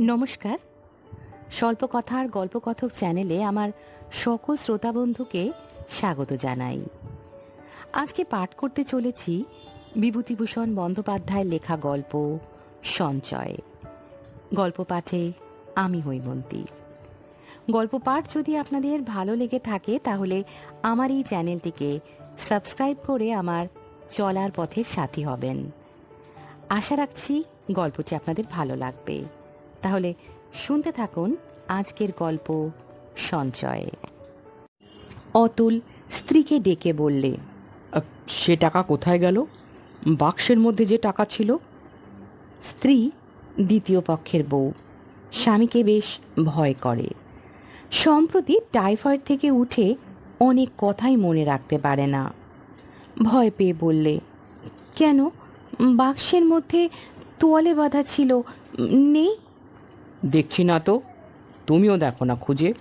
নমস্কার। স্বল্প কথার গল্পকথক চ্যানেলে আমার সকল শ্রোতা বন্ধুকে স্বাগত জানাই। আজকে পাঠ করতে চলেছি বিভূতিভূষণ বন্দ্যোপাধ্যায়ের লেখা গল্প সঞ্চয়। গল্প পাঠে আমি হৈমন্তী। গল্প পাঠ যদি আপনাদের ভালো লেগে থাকে তাহলে আমার এই চ্যানেলটিকে সাবস্ক্রাইব করে আমার চলার পথের সাথী হবেন। আশা রাখছি গল্পটি আপনাদের ভালো লাগবে। তাহলে শুনতে থাকুন আজকের গল্প সঞ্চয়। অতুল স্ত্রীকে ডেকে বললে সে টাকা কোথায় গেল? বাক্সের মধ্যে যে টাকা ছিল? স্ত্রী দ্বিতীয় পক্ষের বউ স্বামীকে বেশ ভয় করে। সম্প্রতি টাইফয়েড থেকে উঠে অনেক কথাই মনে রাখতে পারে না। ভয় পেয়ে বললে কেন? বাক্সের মধ্যে তোয়ালে বাঁধা ছিল নেই? দেখছি না তো। তুমিও দেখো না খুঁজে।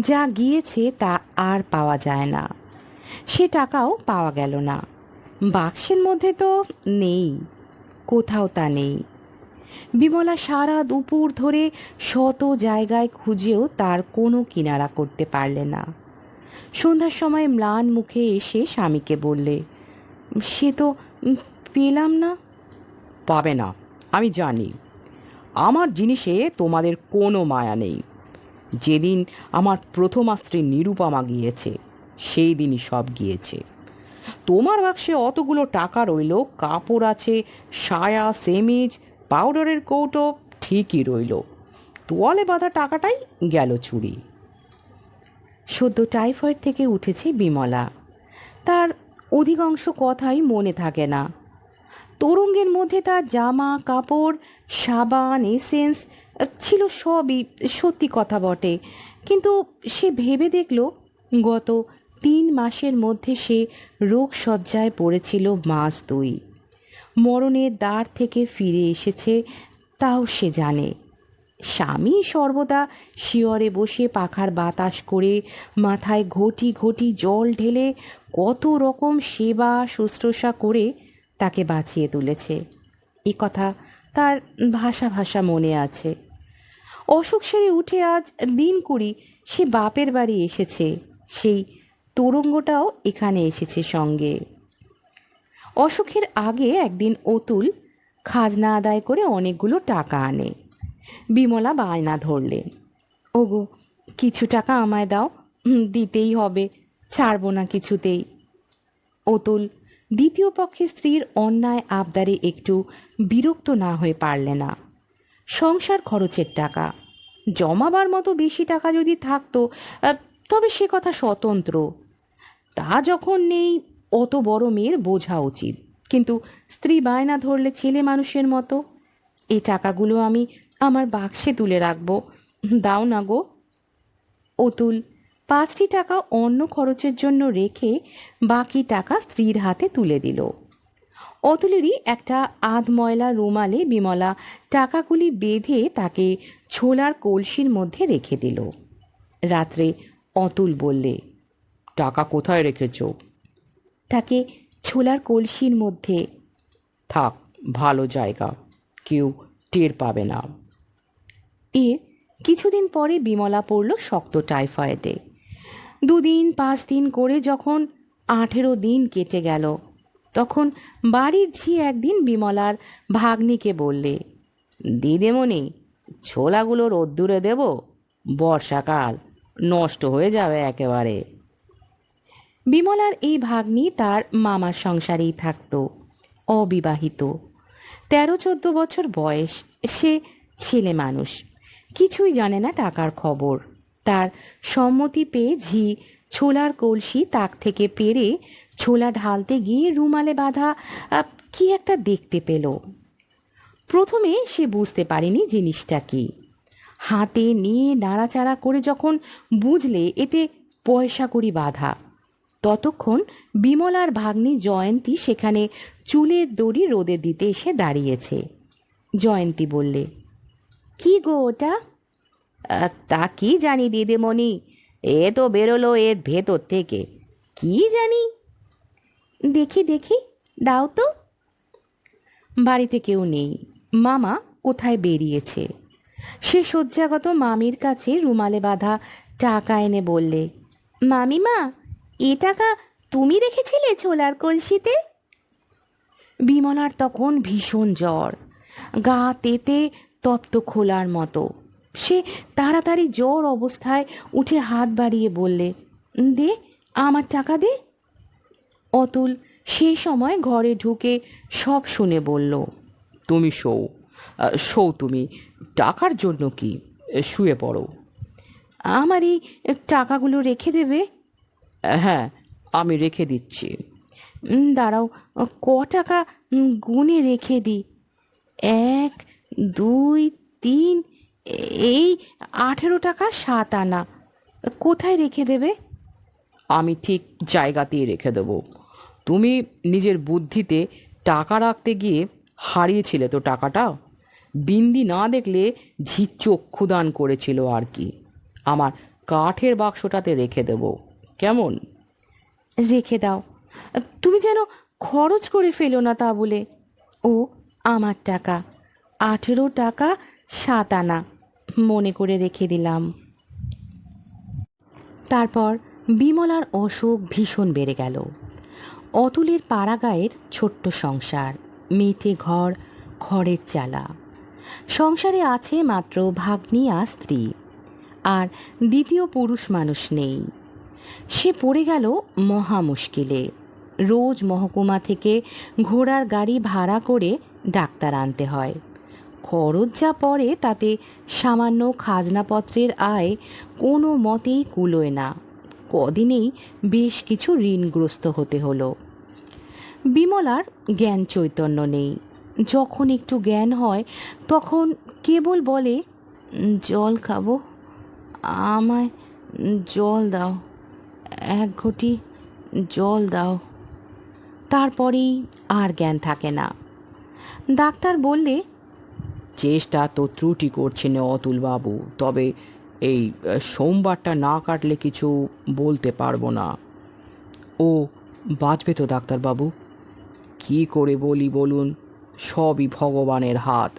যা গিয়েছে তা আর পাওয়া যায় না। সে টাকাও পাওয়া গেল না। বাক্সের মধ্যে তো নেই কোথাও তা নেই। বিমলা সারা দুপুর ধরে শত জায়গায় খুঁজেও তার কোনো কিনারা করতে পারলে না। সন্ধ্যার সময় ম্লান মুখে এসে স্বামীকে বললে সে তো পেলাম না? পাবে না আমি জানি। আমার জিনিসে তোমাদের কোনো মায়া নেই। যেদিন আমার প্রথমা স্ত্রী নিরুপমা গিয়েছে, সেই দিনই সব গিয়েছে। তোমার বাক্সে অতগুলো টাকা রইল, কাপড় আছে, সায়া, সেমিজ, পাউডারের কৌটো ঠিকই রইল। তোয়ালে বাঁধা টাকাটাই গেল চুরি। সদ্য টাইফয়েড থেকে উঠেছে বিমলা। তার অধিকাংশ কথাই মনে থাকে না। তরঙ্গের মধ্যে তার জামা, কাপড়, সাবান, এসেন্স ছিল সবই সত্যি কথা বটে। কিন্তু সে ভেবে দেখল, গত তিন মাসের মধ্যে সে রোগ সজ্জায় পড়েছিল মাস দুই। মরণের দ্বার থেকে ফিরে এসেছে, তাও সে জানে। স্বামী সর্বদা শিয়রে বসে পাখার বাতাস করে মাথায় ঘটি ঘটি জল ঢেলে কত রকম সেবা, শুশ্রূষা করে তাকে বাঁচিয়ে তুলেছে। এ কথা তার ভাষা ভাষা মনে আছে। অসুখ সেরে উঠে আজ দিন কুড়ি সে বাপের বাড়ি এসেছে। সেই তরঙ্গটাও এখানে এসেছে সঙ্গে। অসুখের আগে একদিন অতুল খাজনা আদায় করে অনেকগুলো টাকা আনে। বিমলা বায়না ধরলেন ওগো, কিছু টাকা আমায় দাও, দিতেই হবে, ছাড়বো না কিছুতেই। অতুল দ্বিতীয় পক্ষে স্ত্রীর অন্যায় আবদারে একটু বিরক্ত না হয়ে পারলে না। সংসার খরচের টাকা। জমাবার মতো বেশি টাকা যদি থাকতো তবে সে কথা স্বতন্ত্র। তা যখন নেই, অত বড় মেয়ের বোঝা উচিত। কিন্তু স্ত্রী বায়না ধরলে ছেলে মানুষের মতো। এই টাকাগুলো আমি আমার বাক্সে তুলে রাখব। দাও না গো। অতুল পাঁচটি টাকা অন্য খরচের জন্য রেখে বাকি টাকা স্ত্রীর হাতে তুলে দিল। অতুলেরই একটা আধ ময়লা রুমালে বিমলা টাকাগুলি বেঁধে তাকে ছোলার কলসির মধ্যে রেখে দিল। রাত্রে অতুল বললে, টাকা কোথায় রেখেছো? তাকে ছোলার কলসির মধ্যে। থাক, ভালো জায়গা, কেউ টের পাবে না। এর কিছুদিন পরে বিমলা পড়ল শক্ত টাইফয়েডে। দুদিন, পাঁচ দিন করে যখন আঠেরো দিন কেটে গেল, তখন বাড়ির ঝি একদিন বিমলার ভাগ্নিকে বললে, দিদিমণি, ছোলাগুলো রোদ্দুরে দেব, বর্ষাকাল নষ্ট হয়ে যাবে একেবারে। বিমলার এই ভাগ্নি তার মামার সংসারেই থাকতো, অবিবাহিত। তেরো, চোদ্দ বছর বয়স, সে ছেলে মানুষ, কিছুই জানে না টাকার খবর। তার সম্মতি পেয়ে ঝি ছোলার কলসি তাক থেকে পেরে ছোলা ঢালতে গিয়ে রুমালে বাঁধা কি একটা দেখতে পেল। প্রথমে সে বুঝতে পারেনি জিনিসটা কি। হাতে নিয়ে নাড়াচাড়া করে যখন বুঝলে এতে পয়সা করি বাঁধা। ততক্ষণ বিমলার ভাগ্নি জয়ন্তী সেখানে চুলের দড়ি রোদে দিতে এসে দাঁড়িয়েছে। জয়ন্তী বললে কি গো ওটা? "আহ, তা কি জানি, দিদিমণি? এ তো বেরোলো এর ভেতর থেকে। কি জানি? দেখি দেখি, দাও তো। বাড়িতে কেউ নেই। মামা কোথায় বেরিয়েছে? সে শয্যাগত মামির কাছে রুমালে বাঁধা টাকা এনে বললে, মামিমা, এ টাকা তুমি রেখেছিলে ছোলার কলসিতে? বিমলার তখন ভীষণ জ্বর। গা তেতে তপ্ত খোলার মতো। সে তাড়াতাড়ি জ্বর অবস্থায় উঠে হাত বাড়িয়ে বললে দে আমার টাকা দে। অতুল সেই সময় ঘরে ঢুকে সব শুনে বলল তুমি শোও শোও তুমি টাকার জন্য কি? শুয়ে পড়ো। আমার এই টাকাগুলো রেখে দেবে? হ্যাঁ আমি রেখে দিচ্ছি। দাঁড়াও ক টাকা গুনে রেখে দিই এক দুই তিন এই আঠেরো টাকা সাত আনা। কোথায় রেখে দেবে? আমি ঠিক জায়গাতেই রেখে দেবো। তুমি নিজের বুদ্ধিতে টাকা রাখতে গিয়ে হারিয়েছিলে তো টাকাটা? বিন্দি না দেখলে ঝি চক্ষুদান করেছিল আর কি। আমার কাঠের বাক্সটাতে রেখে দেব। কেমন? রেখে দাও। তুমি যেন খরচ করে ফেলো না তা বলে। ও আমার টাকা। আঠেরো টাকা সাত আনা। মনে করে রেখে দিলাম। তারপর বিমলার অসুখ ভীষণ বেড়ে গেল। অতুলের পাড়াগায়ের ছোট্ট সংসার মেটে ঘর খড়ের চালা। সংসারে আছে মাত্র ভাগ্নিয়া স্ত্রী। আর দ্বিতীয় পুরুষ মানুষ নেই। সে পড়ে গেল মহা মুশকিলে। রোজ মহকুমা থেকে ঘোড়ার গাড়ি ভাড়া করে ডাক্তার আনতে হয়। খরচ যা পড়ে তাতে সামান্য খাজনাপত্রের আয় কোনো মতেই কুলোয় না। কদিনেই বেশ কিছু ঋণগ্রস্ত হতে হলো। বিমলার জ্ঞান চৈতন্য নেই। যখন একটু জ্ঞান হয়, তখন কেবল বলে জল খাব। আমায় জল দাও। এক ঘটি জল দাও। তারপরেই আর জ্ঞান থাকে না। ডাক্তার বললে চেষ্টা তো ত্রুটি করছে না অতুলবাবু, তবে এই সোমবারটা না কাটলে কিছু বলতে পারব না। ও, বাঁচবে তো ডাক্তারবাবু। কি করে বলি বলুন, সবই ভগবানের হাত।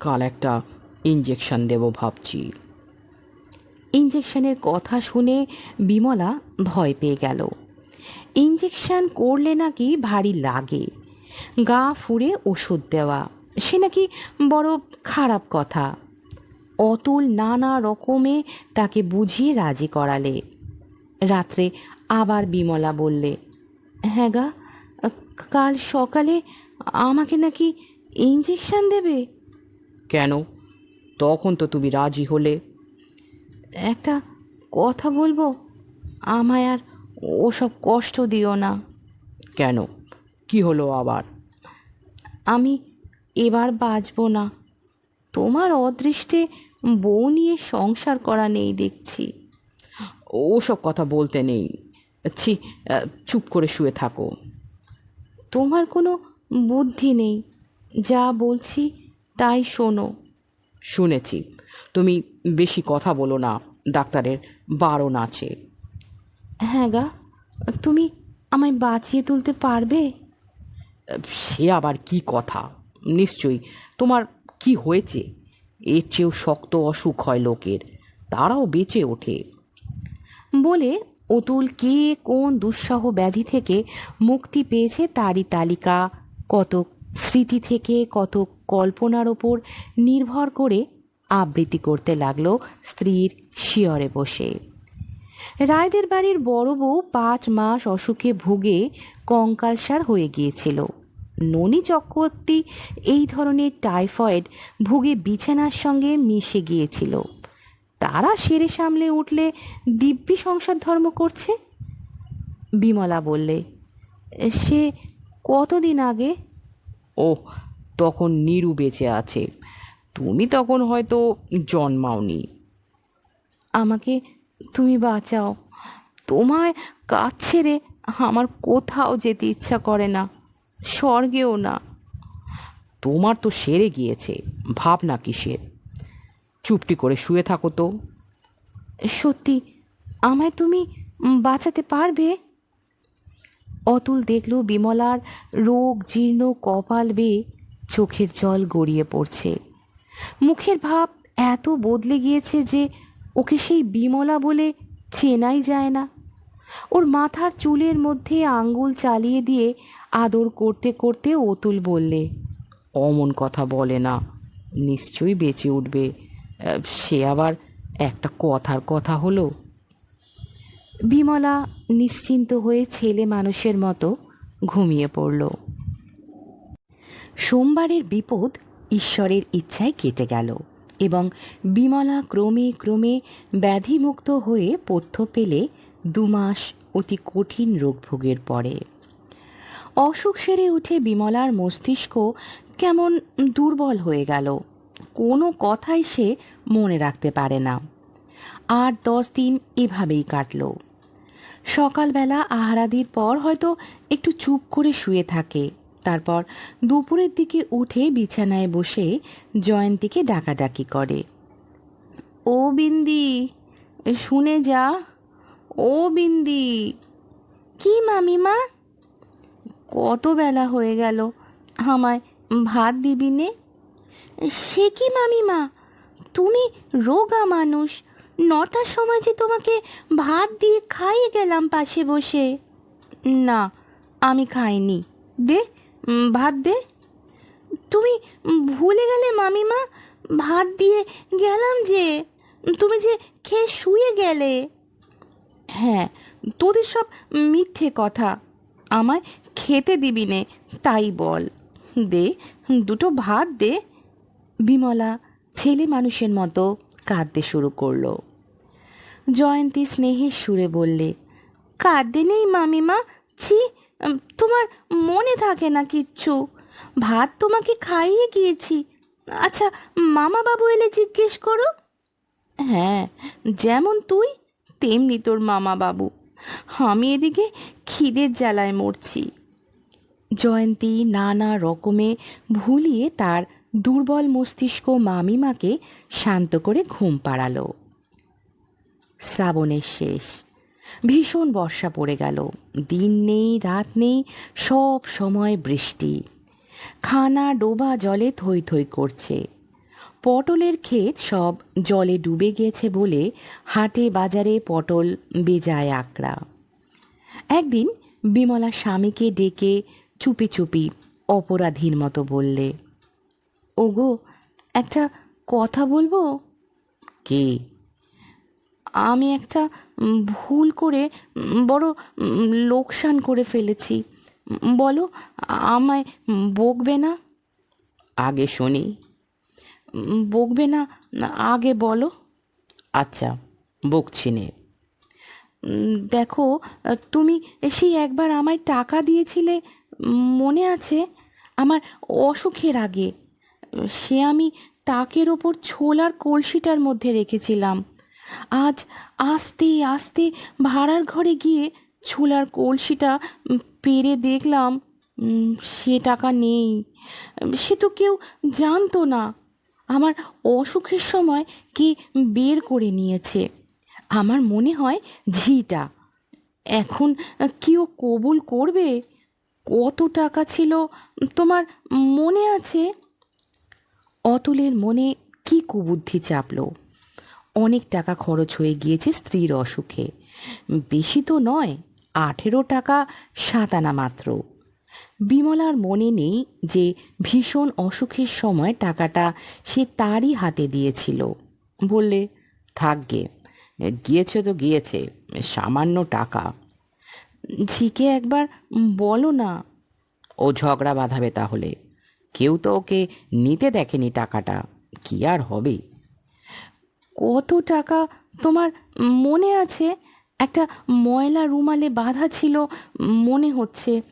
কাল একটা ইঞ্জেকশন দেব ভাবছি। ইঞ্জেকশনের কথা শুনে বিমলা ভয় পেয়ে গেল। ইঞ্জেকশন করলে নাকি ভারী লাগে। গা ফুঁড়ে ওষুধ দেওয়া। সে নাকি বড় খারাপ কথা। অতুল নানা রকমে তাকে বুঝিয়ে রাজি করালে। রাত্রে আবার বিমলা বললে হ্যাঁ গা কাল সকালে আমাকে নাকি ইঞ্জেকশন দেবে? কেন? তখন তো তুমি রাজি হলে। একটা কথা বলব? আমায় আর ওসব কষ্ট দিও না। কেন? কি হলো আবার? আমি এবার বাঁচবো না। তোমার অদৃষ্টে বউ নিয়ে সংসার করা নেই দেখছি। ওসব কথা বলতে নেই। ছি চুপ করে শুয়ে থাকো। তোমার কোনো বুদ্ধি নেই। যা বলছি তাই শোনো। শুনেছি। তুমি বেশি কথা বলো না ডাক্তারের বারণ আছে। হ্যাঁ গা তুমি আমায় বাঁচিয়ে তুলতে পারবে? সে আবার কি কথা? নিশ্চয়ই। তোমার কি হয়েছে? এর চেয়েও শক্ত অসুখ হয় লোকের। তারাও বেঁচে ওঠে। বলে অতুল কে কোন দুঃসহ ব্যাধি থেকে মুক্তি পেয়েছে তারই তালিকা? কত স্মৃতি থেকে কত কল্পনার ওপর নির্ভর করে আবৃত্তি করতে লাগল স্ত্রীর শিয়রে বসে। রায়দের বাড়ির বড় বউ পাঁচ মাস অসুখে ভুগে কঙ্কালসার হয়ে গিয়েছিল। ননী চক্রবর্তী এই ধরনের টাইফয়েড ভুগে বিছানার সঙ্গে মিশে গিয়েছিল। তারা সেরে সামলে উঠলে দিব্যি সংসার ধর্ম করছে? বিমলা বললে, সে কতদিন আগে? ও তখন নিরু বেঁচে আছে। তুমি তখন হয়তো জন্মাওনি। আমাকে তুমি বাঁচাও। তোমায় কাজ ছেড়ে আমার কোথাও যেতে ইচ্ছা করে না। স্বর্গেও না। তোমার তো সেরে গিয়েছে, ভাবনা কিসের? চুপটি করে শুয়ে থাকো তো। সত্যি, আমায় তুমি বাঁচাতে পারবে? অতুল দেখল বিমলার রোগ জীর্ণ কপাল বেয়ে চোখের জল গড়িয়ে পড়ছে। মুখের ভাব এত বদলে গিয়েছে যে ওকে সেই বিমলা বলে চেনাই যায় না। ওর মাথার চুলের মধ্যে আঙ্গুল চালিয়ে দিয়ে আদর করতে করতে অতুল বললে, অমন কথা বলে না, নিশ্চয়ই বেঁচে উঠবে। সে আবার একটা কথার কথা হলো? বিমলা নিশ্চিন্ত হয়ে ছেলে মানুষের মতো ঘুমিয়ে পড়ল। সোমবারের বিপদ ঈশ্বরের ইচ্ছায় কেটে গেল এবং বিমলা ক্রমে ক্রমে ব্যাধিমুক্ত হয়ে পথ্য পেলে দুমাস অতি কঠিন রোগভোগের পরে। অসুখ সেরে উঠে বিমলার মস্তিষ্ক কেমন দুর্বল হয়ে গেল। কোনো কথাই সে মনে রাখতে পারে না। আট দশ দিন এভাবেই কাটল। সকালবেলা আহারাদির পর হয়তো একটু চুপ করে শুয়ে থাকে। তারপর দুপুরের দিকে উঠে বিছানায় বসে জয়ন্তীকে ডাকাডাকি করে। ও বিন্দি, শুনে যা। ও বিন্দি। কি মামিমা? কত বেলা হয়ে গেল। আমায় ভাত দিবি নে? সে কি মামিমা তুমি রোগা মানুষ। নটার সময় যে তোমাকে ভাত দিয়ে খাইয়ে গেলাম পাশে বসে। না, আমি খাইনি। দে ভাত দে। তুমি ভুলে গেলে মামিমা ভাত দিয়ে গেলাম যে, তুমি যে খেয়ে শুয়ে গেলে। হ্যাঁ তোদের সব মিথ্যে কথা। আমায় খেতে দিবি নে, তাই বল। দে, দুটো ভাত দে। বিমলা ছেলে মানুষের মতো কাঁদতে শুরু করল। জয়ন্তী স্নেহের সুরে বললে কাঁদতে নেই মামিমা? ছি, তোমার মনে থাকে না কিচ্ছু। ভাত তোমাকে খাইয়ে গিয়েছি। আচ্ছা মামা বাবু এলে জিজ্ঞেস করো। হ্যাঁ যেমন তুই, তেমনি তোর মামা বাবু আমি এদিকে খিদের জ্বালায় মরছি। জয়ন্তী নানা রকমে ভুলিয়ে তার দুর্বল মস্তিষ্ক মামিমাকে শান্ত করে ঘুম পাড়ালো। শ্রাবণের শেষ। ভীষণ বর্ষা পড়ে গেল। দিন নেই, রাত নেই, সব সময় বৃষ্টি। খানা ডোবা জলে থই থই করছে। পটলের ক্ষেত সব জলে ডুবে গেছে বলে হাটে বাজারে পটল বেজায় আকড়া। একদিন বিমলা স্বামীকে ডেকে চুপি চুপি অপরাধীর মতো বললে, ওগো, একটা কথা বলব? কি? আমি একটা ভুল করে বড় লোকসান করে ফেলেছি। বলো, আমায় বকবে না? আগে শুনি। বকবে না, আগে বলো। আচ্ছা বকছি নে। দেখো, তুমি সেই একবার আমায় টাকা দিয়েছিলে মনে আছে আমার অসুখের আগে। সে আমি তাকের ওপর ছোলার কলসিটার মধ্যে রেখেছিলাম। আজ আস্তে আস্তে ভাড়ার ঘরে গিয়ে ছোলার কলসিটা পেরে দেখলাম সে টাকা নেই। সে তো কেউ জানতো না। আমার অসুখের সময় কে বের করে নিয়েছে। আমার মনে হয় ঝিটা। এখন কি ও কবুল করবে? কত টাকা ছিল? তোমার মনে আছে? অতুলের মনে কি কুবুদ্ধি চাপলো? অনেক টাকা খরচ হয়ে গিয়েছে স্ত্রীর অসুখে। বেশি তো নয়, আঠেরো টাকা সাতানা মাত্র। বিমলার মনে নেই যে ভীষণ অসুখের সময় টাকাটা সে তারই হাতে দিয়েছিল। বললে থাকগে গিয়েছে তো গিয়েছে, সামান্য টাকা। ঝিকে একবার বলো না। ও ঝগড়া বাঁধাবে তাহলে। কেউ তো ওকে নিতে দেখেনি টাকাটা। কি আর হবে? কত টাকা তোমার মনে আছে? একটা ময়লা রুমালে বাঁধা ছিল মনে হচ্ছে।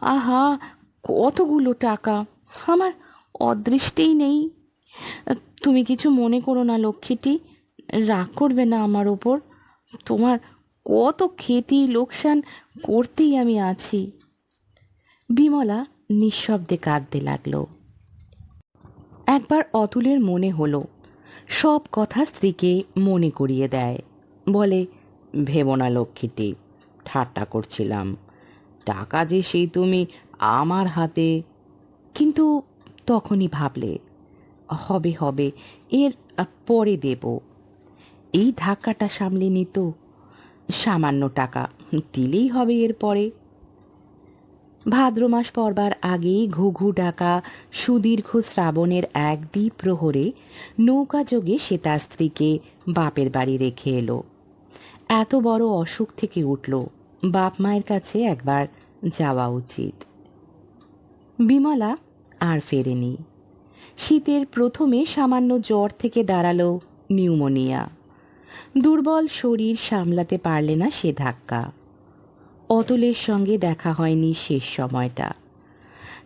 আহা কতগুলো টাকা। আমার অদৃষ্টেই নেই। তুমি কিছু মনে করো না লক্ষ্মীটি। রাগ করবে না আমার ওপর। তোমার কত ক্ষতি লোকসান করতেই আমি আছি। বিমলা নিঃশব্দে কাঁদতে লাগল। একবার অতুলের মনে হলো, সব কথা স্ত্রীকে মনে করিয়ে দেয়। বলে, ভেবো না লক্ষ্মীটি, ঠাট্টা করছিলাম। টাকা যে সেই তুমি আমার হাতে। কিন্তু তখনই ভাবলে, হবে হবে, এর পরে দেব। এই ধাক্কাটা সামলে নিত সামান্য টাকা দিলেই হবে এর পরে ভাদ্র মাস পড়বার আগেই ঘুঘু ডাকা সুদীর্ঘ শ্রাবণের এক দ্বীপ প্রহরে নৌকা যোগে সে তার স্ত্রীকে বাপের বাড়ি রেখে এলো। এত বড় অসুখ থেকে উঠল, বাপ মায়ের কাছে একবার যাওয়া উচিত। বিমলা আর ফেরেনি। শীতের প্রথমে সামান্য জ্বর থেকে দাঁড়াল নিউমোনিয়া। দুর্বল শরীর সামলাতে পারলে না সে ধাক্কা। অতুলের সঙ্গে দেখা হয়নি শেষ সময়টা।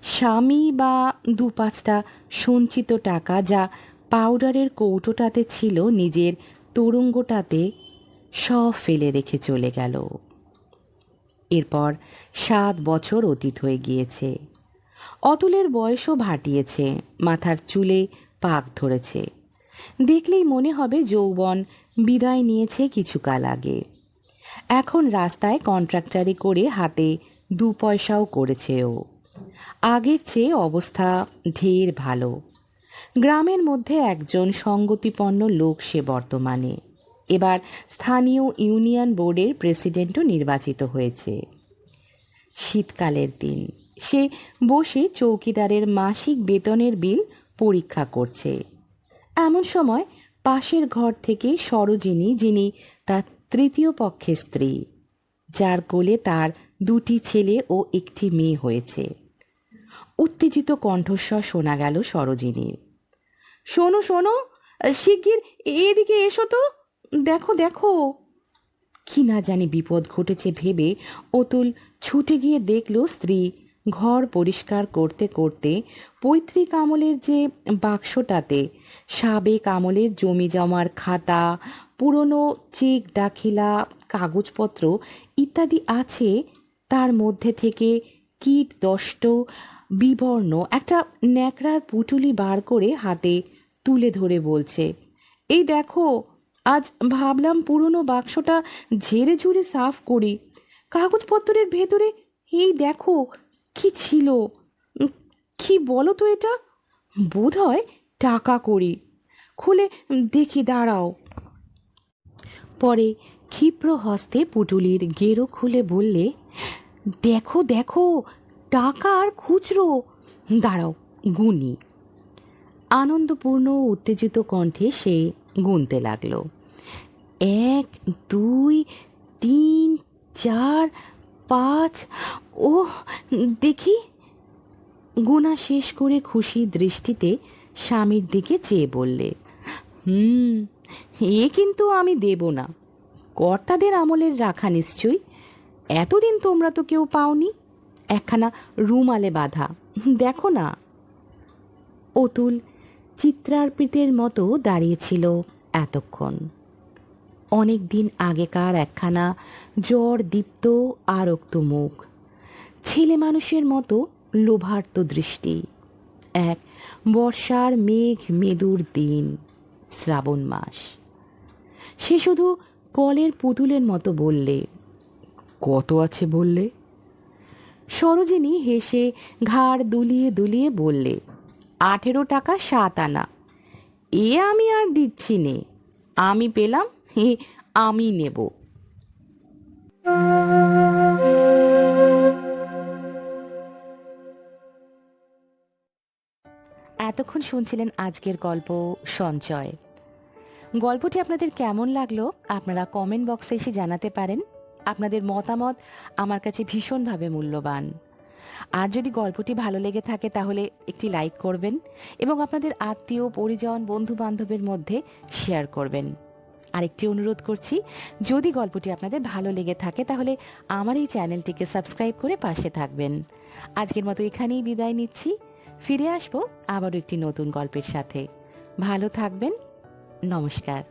স্বামী বা দু পাঁচটা সঞ্চিত টাকা যা পাউডারের কৌটোটাতে ছিল নিজের তরঙ্গটাতে সব ফেলে রেখে চলে গেল। এরপর সাত বছর অতীত হয়ে গিয়েছে। অতুলের বয়সও ভাটিয়েছে, মাথার চুলে পাক ধরেছে। দেখলেই মনে হবে যৌবন বিদায় নিয়েছে কিছুকাল আগে। এখন রাস্তায় কন্ট্রাক্টারি করে হাতে দু পয়সাও করেছে ও। আগের চেয়ে অবস্থা ঢের ভালো। গ্রামের মধ্যে একজন সঙ্গতিপন্ন লোক সে বর্তমানে। এবার স্থানীয় ইউনিয়ন বোর্ডের প্রেসিডেন্টও নির্বাচিত হয়েছে। শীতকালের দিন। সে বসে চৌকিদারের মাসিক বেতনের বিল পরীক্ষা করছে। এমন সময় পাশের ঘর থেকে সরোজিনী, যিনি তার তৃতীয় পক্ষের স্ত্রী, যার কোলে তার দুটি ছেলে ও একটি মেয়ে হয়েছে। উত্তেজিত কণ্ঠস্বর শোনা গেল সরোজিনীর। শোনো শোনো, শিগগির এদিকে এসো তো। দেখো দেখো। কি না জানি বিপদ ঘটেছে ভেবে অতুল ছুটে গিয়ে দেখল স্ত্রী ঘর পরিষ্কার করতে করতে পৈতৃক আমলের যে বাক্সটাতে সাবেক আমলের জমি জমার খাতা, পুরনো চেক দাখিলা, কাগজপত্র ইত্যাদি আছে, তার মধ্যে থেকে কীট, দষ্ট, বিবর্ণ একটা ন্যাকড়ার পুটুলি বার করে হাতে তুলে ধরে বলছে, এই দেখো, আজ ভাবলাম পুরনো বাক্সটা ঝেড়ে ঝুড়ে সাফ করি, কাগজপত্রের ভেতরে এই দেখো কি ছিল? কি বলো তো এটা? বোধ হয় টাকা করি খুলে দেখি, দাঁড়াও। পরে ক্ষিপ্র হস্তে পুটুলির গেরো খুলে বললে, দেখো দেখো, টাকা আর খুচরো। দাঁড়াও, গুনি। আনন্দপূর্ণ, উত্তেজিত কণ্ঠে সে গুনতে লাগল। এক, দুই, তিন, চার পাঁচ। ও দেখি। গোনা শেষ করে খুশি দৃষ্টিতে স্বামীর দিকে চেয়ে বললে, হুম, এ কিন্তু আমি দেব না। কর্তাদের আমলের রাখা নিশ্চয়ই। এতদিন তোমরা তো কেউ পাওনি। একখানা রুমালে বাঁধা। দেখো না। অতুল চিত্রার্পিতের মতো দাঁড়িয়েছিল এতক্ষণ। অনেক দিন আগেকার একখানা জ্বর, দীপ্ত আরক্ত মুখ। ছেলে মানুষের মতো লোভার্ত দৃষ্টি। এক বর্ষার মেঘ মেদুর দিন, শ্রাবণ মাস। সে শুধু কলের পুতুলের মতো বললে, কত আছে বললে? সরোজিনী হেসে ঘাড় দুলিয়ে দুলিয়ে বললে, আঠেরো টাকা সাত আনা। এ আমি আর দিচ্ছি নে। আমি পেলাম আমি নেব। এতক্ষণ শুনছিলেন আজকের গল্প সঞ্চয়। গল্পটি আপনাদের কেমন লাগল আপনারা কমেন্ট বক্সে এসে জানাতে পারেন। আপনাদের মতামত আমার কাছে ভীষণভাবে মূল্যবান। আর যদি গল্পটি ভালো লেগে থাকে তাহলে একটি লাইক করবেন এবং আপনাদের আত্মীয়, পরিজন বন্ধু বান্ধবের মধ্যে শেয়ার করবেন। আরেকটি অনুরোধ করছি, যদি গল্পটি আপনাদের ভালো লেগে থাকে তাহলে আমার এই চ্যানেলটিকে সাবস্ক্রাইব করে পাশে থাকবেন। আজকের মতো এখানেই বিদায় নিচ্ছি। ফিরে আসব আবারও একটি নতুন গল্পের সাথে। ভালো থাকবেন। নমস্কার।